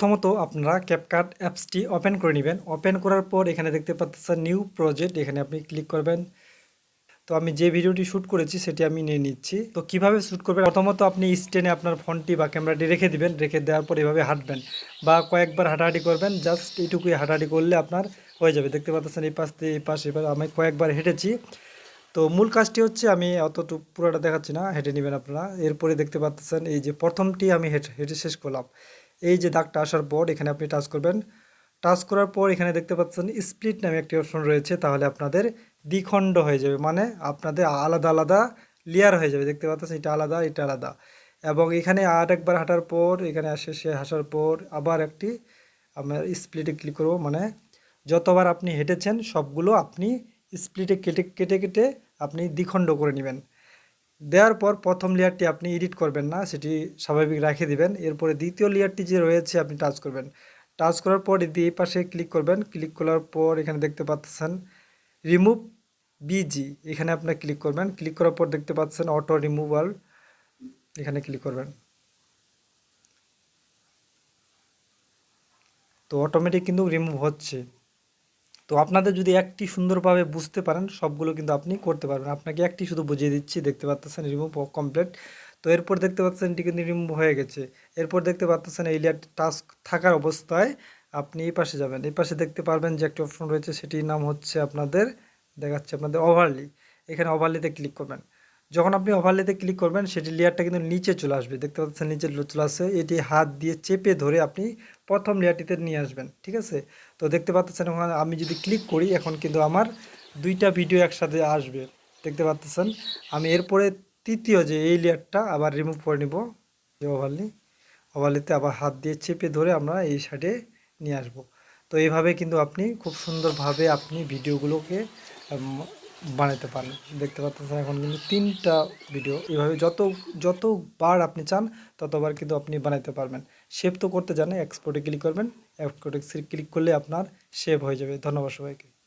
প্রথমত আপনারা ক্যাপকাট অ্যাপসটি ওপেন করে নেবেন। ওপেন করার পর এখানে দেখতে পাচ্ছেন নিউ প্রজেক্ট এখানে আপনি ক্লিক করবেন। তো আমি যে ভিডিওটি শ্যুট করেছি সেটি আমি নিয়ে নিচ্ছি। তো কীভাবে শ্যুট করবেন? প্রথমত আপনি স্ট্যান্ডে আপনার ফোনটি বা ক্যামেরাটি রেখে দিবেন। রেখে দেওয়ার পর এভাবে হাঁটবেন বা কয়েকবার হাঁটাহাঁটি করবেন। জাস্ট এইটুকুই হাঁটাহাঁটি করলে আপনার হয়ে যাবে। দেখতে পাচ্ছেন এই পাশ দিয়ে এই পাশ, এবার আমি কয়েকবার হেঁটেছি। তো মূল কাজটি হচ্ছে আমি অতটুকু পুরোটা দেখাচ্ছি না, হেঁটে নেবেন আপনারা। এরপরে দেখতে পাচ্ছেন এই যে প্রথমটি আমি হেঁটে হেঁটে শেষ করলাম। এই যে দাগটা আসার পর এখানে আপনি টাচ করবেন। টাচ করার পর এখানে দেখতে পাচ্ছেন স্প্লিট নামে একটি অপশন রয়েছে, তাহলে আপনাদের দ্বিখণ্ড হয়ে যাবে। মানে আপনাদের আলাদা আলাদা লেয়ার হয়ে যাবে। দেখতে পাচ্ছেন এটা আলাদা এটা আলাদা। এবং এখানে আর একবার হাঁটার পর, এখানে আসে সে হাসার পর আবার একটি আমরা স্প্লিটে ক্লিক করব। মানে যতবার আপনি হেঁটেছেন, সবগুলো আপনি স্প্লিটে কেটে কেটে কেটে আপনি দ্বিখণ্ড করে নেবেন। দেওয়ার পর প্রথম লেয়ারটি আপনি এডিট করবেন না, সেটি স্বাভাবিক রেখে দিবেন। এরপরে দ্বিতীয় লেয়ারটি যে রয়েছে, আপনি টাচ করবেন। টাচ করার পর এই পাশে ক্লিক করবেন। ক্লিক করার পর এখানে দেখতে পাচ্ছেন রিমুভ বিজি, এখানে আপনি ক্লিক করবেন। ক্লিক করার পর দেখতে পাচ্ছেন অটো রিমুভাল, এখানে ক্লিক করবেন। তো অটোমেটিক কিন্তু রিমুভ হচ্ছে। তো আপনাদের যদি একটি সুন্দরভাবে বুঝতে পারেন, সবগুলো কিন্তু আপনি করতে পারবেন। আপনাকে একটি শুধু বুঝিয়ে দিচ্ছি, দেখতে পাচ্ছেন রিমুভ কমপ্লিট তো এরপর দেখতে পাচ্ছেন এটি কিন্তু রিমুভ হয়ে গেছে। এরপর দেখতে পাচ্ছেন এই লেয়ার টাস্ক থাকার অবস্থায় আপনি এই পাশে যাবেন। এই পাশে দেখতে পারবেন যে একটি অপশন রয়েছে, সেটির নাম হচ্ছে আপনাদের, দেখাচ্ছে আপনাদের ওভারলি এখানে ওভারলিতে ক্লিক করবেন। যখন আপনি ওভারলেতে ক্লিক করবেন, সেটি লেয়ারটা কিন্তু নিচে চলে আসবে। দেখতে পাচ্ছেন নিচে চলে আসে এটি হাত দিয়ে চেপে ধরে আপনি প্রথম লেয়ারটিতে নিয়ে আসবেন, ঠিক আছে? তো দেখতে পাচ্ছেন ওখানে আমি যদি ক্লিক করি, এখন কিন্তু আমার দুইটা ভিডিও একসাথে আসবে। দেখতে পাচ্ছেন, আমি এরপরে তৃতীয় যে এই লেয়ারটা আবার রিমুভ করে নিব, যে ওভারলি ওভারলিতে আবার হাত দিয়ে চেপে ধরে আমরা এই সাইডে নিয়ে আসব। তো এইভাবে কিন্তু আপনি খুব সুন্দরভাবে আপনি ভিডিওগুলোকে বানাতে পারেন দেখতে পাচ্ছেন এখন কিন্তু তিনটা ভিডিও এভাবে যত, যতবার আপনি চান, ততবার কিন্তু আপনি বানাতে পারবেন। শেপ তো করতে জানে এক্সপোর্টে ক্লিক করবেন এক্সপোর্টে ক্লিক করলে আপনার শেপ হয়ে যাবে। ধন্যবাদ সবাইকে।